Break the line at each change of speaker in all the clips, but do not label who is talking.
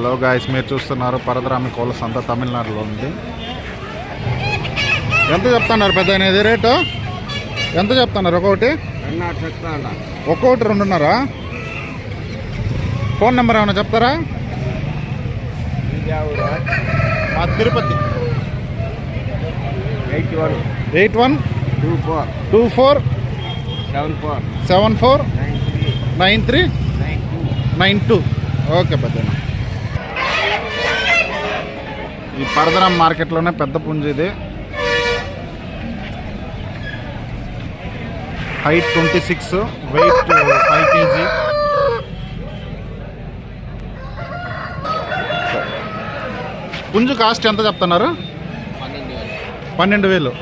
Hello guys మీరు చూస్తున్నారు పరదరామి కోళ్ళ సంత తమిళనాడులో ఉంది. ఎంత చెప్తున్నారు పెద్ద అనేది రేటు? ఎంత చెప్తున్నారు? ఒక్కొక్కటి ఒక్కొక్కటి రెండున్నారా? ఫోన్ నెంబర్ ఏమైనా చెప్తారా? మా Tirupati.
Eight one.
Eight one?
Two four.
Two four?
Seven four.
Seven four?
Nine three.
Nine
two.
Okay పెద్ద ఈ పరదరాం మార్కెట్లోనే పెద్ద పుంజు ఇది. Height twenty six weight five KG పుంజు కాస్ట్ ఎంత చెప్తున్నారు?
పన్నెండు వేలు.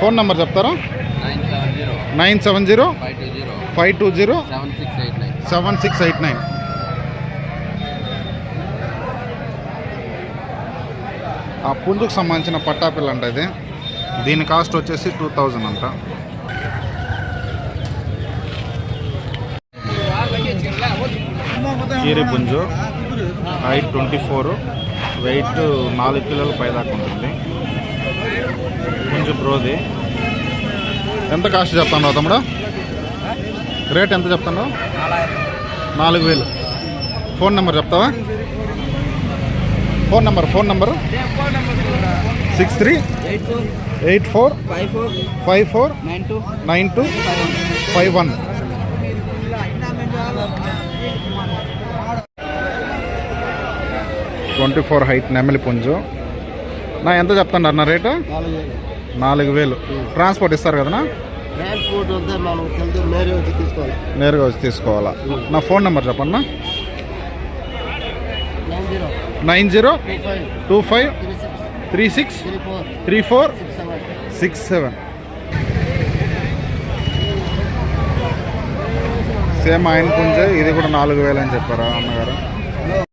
ఫోన్ నెంబర్ చెప్తారా?
Nine seven zero. Five two zero. Seven six eight nine.
పుంజుకు సంబంధించిన పట్టాపిల్ల అంట ఇది. దీని కాస్ట్ వచ్చేసి టూ థౌజండ్ అంట. కీరి పుంజు హైట్ ట్వంటీ ఫోర్ వెయిట్ నాలుగు కిలోల పైదాకా ఉంటుంది. పుంజు బ్రోది. ఎంత కాస్ట్ చెప్తాను తమ్ముడు? రేట్ ఎంత చెప్తాను నాలుగు వేలు. ఫోన్ నెంబర్ చెప్తావా? Phone number phone number? Six three
eight four five four nine two
five one. Twenty four height నెమలి పుంజు. నా ఎంత చెప్తున్నారు నా రేటు?
నాలుగు వేలు.
ట్రాన్స్పోర్ట్ ఇస్తారు కదనా నేరుగా వచ్చి తీసుకోవాలా? నా ఫోన్ నెంబర్ చెప్పన్నా
nine zero. Two five three six
three
four
six seven. Same ఆయన పుంజే ఇది కూడా నాలుగు వేలు అని చెప్పారా అన్నగారు?